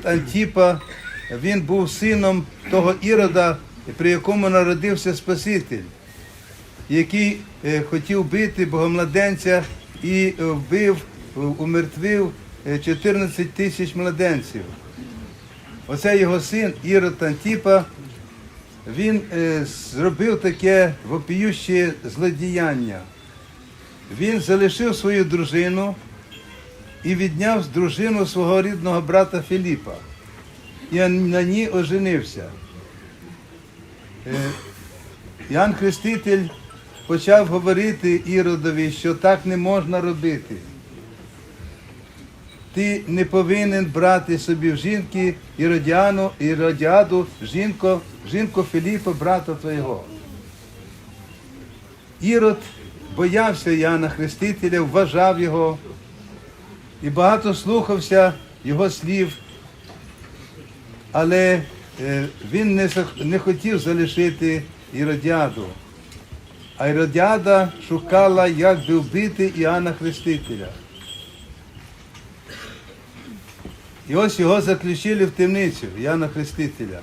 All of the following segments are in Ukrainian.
Ірод Антіпа, він був сином того Ірода, при якому народився Спаситель, який е, хотів бити богомладенця і е, вбив, е, умертвив е, 14 тисяч младенців. Оце його син Ірод Антіпа, він зробив таке вопіюще злодіяння. Він залишив свою дружину і відняв з дружину свого рідного брата Філіпа. І на ній оженився. Е, Іоанн Хреститель почав говорити Іродові, що так не можна робити. Ти не повинен брати собі в жінки Іродіану, Іродіаду, жінку, жінку Філіпа, брата твого. Ірод боявся Іоанна Хрестителя, вважав його і багато слухався його слів, але е, він не, не хотів залишити Іродіаду. А Іродіада шукала, як би вбити Іоанна Хрестителя. І ось його заключили в темницю Іоанна Хрестителя.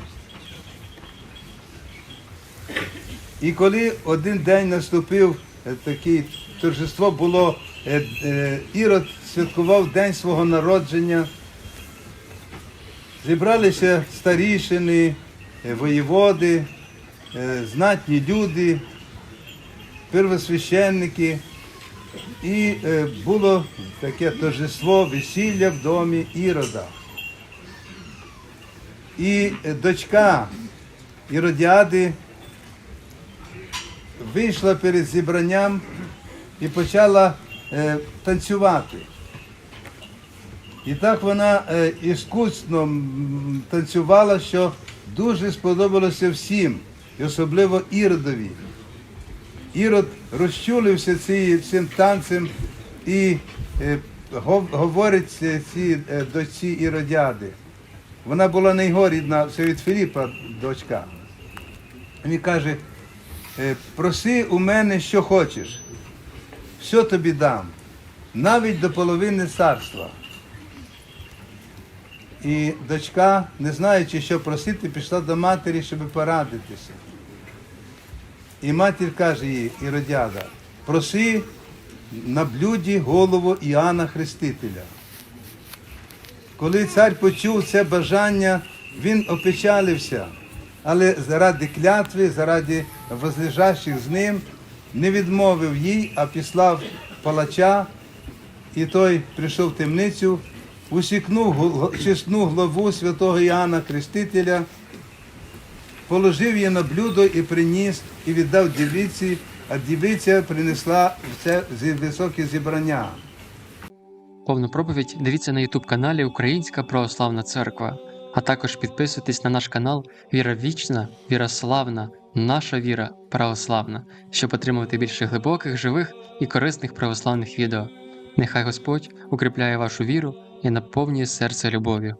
І коли один день наступив е, такий торжество було, Ірод святкував день свого народження, зібралися старішини, е, воєводи, е, знатні люди, первосвященники. І е, було таке торжество, весілля в домі Ірода. І е, дочка Іродіади вийшла перед зібранням і почала е, танцювати. І так вона е, іскусно танцювала, що дуже сподобалося всім, і особливо Іродові. Ірод розчулився цим танцем і е, говорить ці- е, дочці Іродіади. Вона була не його рідна, це від Філіпа дочка. Він каже, «Е, проси у мене, що хочеш, все тобі дам, навіть до половини царства. І дочка, не знаючи, що просити, пішла до матері, щоб порадитися. І матір каже їй, Іродіада, проси на блюді голову Іоанна Хрестителя. Коли цар почув це бажання, він опечалився, але заради клятви, заради возлежащих з ним, не відмовив їй, а післав палача, і той прийшов в темницю, усікнув чесну главу святого Іоанна Хрестителя, положив її на блюдо і приніс, і віддав дівиці, а дівиця принесла це високе зібрання. Повну проповідь дивіться на YouTube каналі Українська Православна Церква, а також підписуйтесь на наш канал Віра Вічна, Віра Славна, Наша Віра Православна, щоб отримувати більше глибоких, живих і корисних православних відео. Нехай Господь укріпляє вашу віру і наповнює серце любов'ю.